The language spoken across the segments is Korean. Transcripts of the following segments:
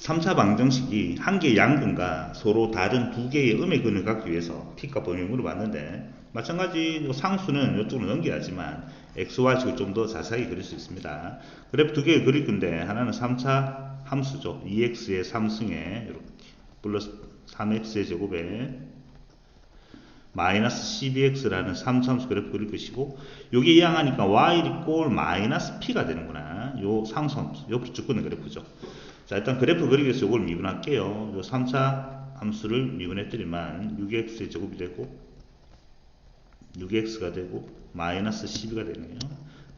3차 방정식이 한 개의 양근과 서로 다른 두 개의 음의 근을 갖기 위해서 P과 범위 물어봤는데 마찬가지 요 상수는 이쪽으로 넘겨야지만 XY식을 좀 더 자세하게 그릴 수 있습니다. 그래프 두 개를 그릴 건데 하나는 3차 함수죠. 2x의 3승에 이렇게 플러스 3x의 제곱에 마이너스 12x라는 3참수 그래프 그릴 것이고 여기 이항하니까 y 이꼴 마이너스 p가 되는구나. 요 상수 함수, 요 주권의 그래프죠. 자 일단 그래프 그리기 위해서 이걸 미분할게요. 요 3차 함수를 미분했더니만 6x의 제곱이 되고 6x가 되고 마이너스 12가 되네요.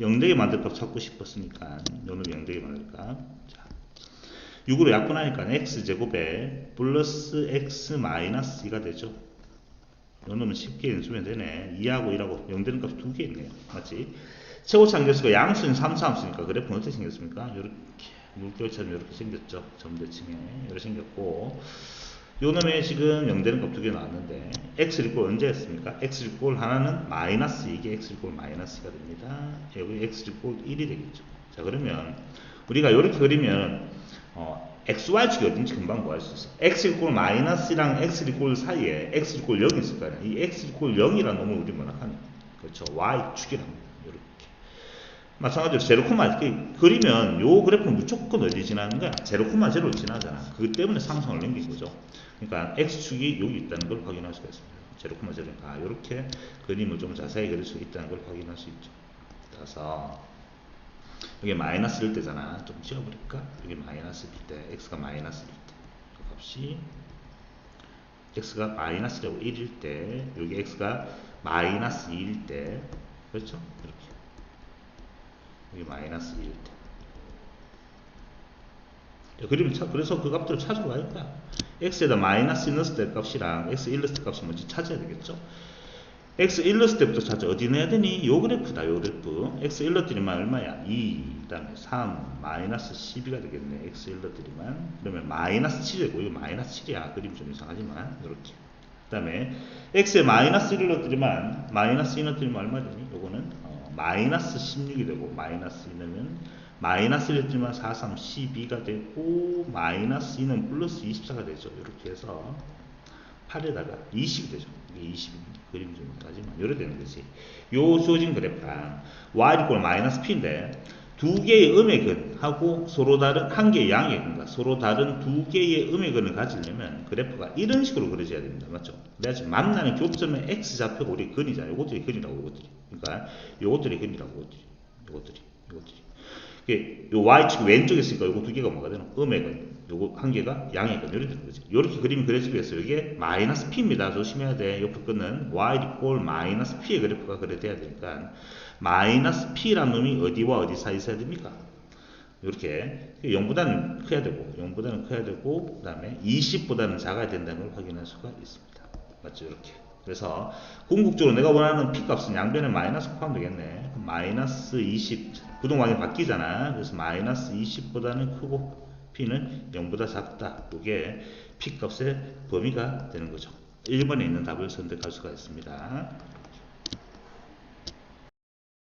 0되게 만들 값 찾고 싶었으니까 요놈 0되게 만들 값. 자, 6으로 약분하니까 x제곱에 플러스 x 마이너스 2가 되죠. 요 놈은 쉽게 연수면 되네. 2하고 1하고 0 되는 값이 두 개 있네요. 맞지? 최고치 함수가 양수는 3차 함수니까 그래프는 어떻게 생겼습니까? 이렇게 물결처럼 이렇게 생겼죠. 점대칭에 이렇게 생겼고 요 놈의 지금 0 되는 값두개 나왔는데 x 이꼴 언제 했습니까? x 이꼴 하나는 마이너스 이게 x 이꼴 마이너스가 됩니다. 여기 x 이꼴 1이 되겠죠. 자 그러면 우리가 이렇게 그리면 어, xy축이 어딘지 금방 구할 수 있어. x 이꼴 마이너스랑 x 이꼴 사이에 x 이꼴 0이 있을 거 아니야. 이 x 이꼴 0이라는 놈을 우리 뭐라 하냐. 그렇죠. y축이랍니다. 마찬가지로 제로 콤마 이렇게 그리면 요 그래프는 무조건 어디 지나는 거야? 제로 콤마 제로를 지나잖아. 그 때문에 상승을 넘긴 거죠. 그러니까 x축이 여기 있다는 걸 확인할 수가 있습니다. 제로 콤마 제로니까 아, 이렇게 그림을 좀 자세히 그릴 수 있다는 걸 확인할 수 있죠. 따라서 여기 마이너스일 때잖아. 좀 지워버릴까? 여기 마이너스일 때, x가 마이너스일 때, 그 값이 x가 마이너스라고 1일 때, 여기 x가 마이너스 2일 때, 그렇죠? 이렇게. 여기 마이너스 2일 때. 자, 그림을 차, 그래서 그 값들을 거야. x에다 마이너스 1 넣었을 때 값이랑 x 1 넣었을 때 값을 먼저 찾아야 되겠죠? x 1 넣었을 때부터 찾아. 어디 넣어야 되니? 요 그래프다, 요 그래프. x 1 넣었더니만 얼마야? 2, 그 다음에 3, 마이너스 12가 되겠네. x 1 넣었더니만. 그러면 마이너스 7이고, 이거 마이너스 7이야. 그림 좀 이상하지만, 요렇게. 그 다음에 x에 마이너스 1을 넣었더니만, 마이너스 2 넣었더니만 얼마 되니? 요거는, 어, 마이너스 16이 되고, 마이너스 2 넣으면, 마이너스 1 넣었지만 4, 3, 12가 되고, 마이너스 2는 플러스 24가 되죠. 이렇게 해서, 8에다가 20이 되죠. 이게 20입니다. 그림이 좀 하지만 이래 되는 거지. 요 주어진 그래프랑 y 이꼴 마이너스 p인데 두 개의 음의 근하고 서로 다른 한 개의 양의 근과 서로 다른 두 개의 음의 근을 가지려면 그래프가 이런 식으로 그려져야 됩니다. 맞죠? 내가 지금 만나는 교점의 x 좌표가 우리 근이잖아요. 요것들이 근이라고 요것들이. 그러니까 요것들이 근이라고 요것들이. 요것들이. 요것들이. 이게 요 y축 왼쪽에 있으니까 요거 두 개가 뭐가 되노? 음의 근. 요거 한 개가 양의 근. 이렇게 되는 거지. 요렇게 그림이 위해서 이게 마이너스 p입니다. 조심해야 돼. 옆에 끝은 y 이꼴 마이너스 p의 그래프가 그려져야 되니까 마이너스 p라는 놈이 어디와 어디 사이 있어야 됩니까? 이렇게 0보다는 커야 되고 0보다는 커야 되고 그 다음에 20보다는 작아야 된다는 걸 확인할 수가 있습니다. 맞죠? 이렇게. 그래서 궁극적으로 내가 원하는 p 값은 양변에 마이너스 포함되겠네. 마이너스 20 부동방이 바뀌잖아. 그래서 마이너스 20보다는 크고 p는 0보다 작다. 이게 p 값의 범위가 되는 거죠. 1번에 있는 답을 선택할 수가 있습니다.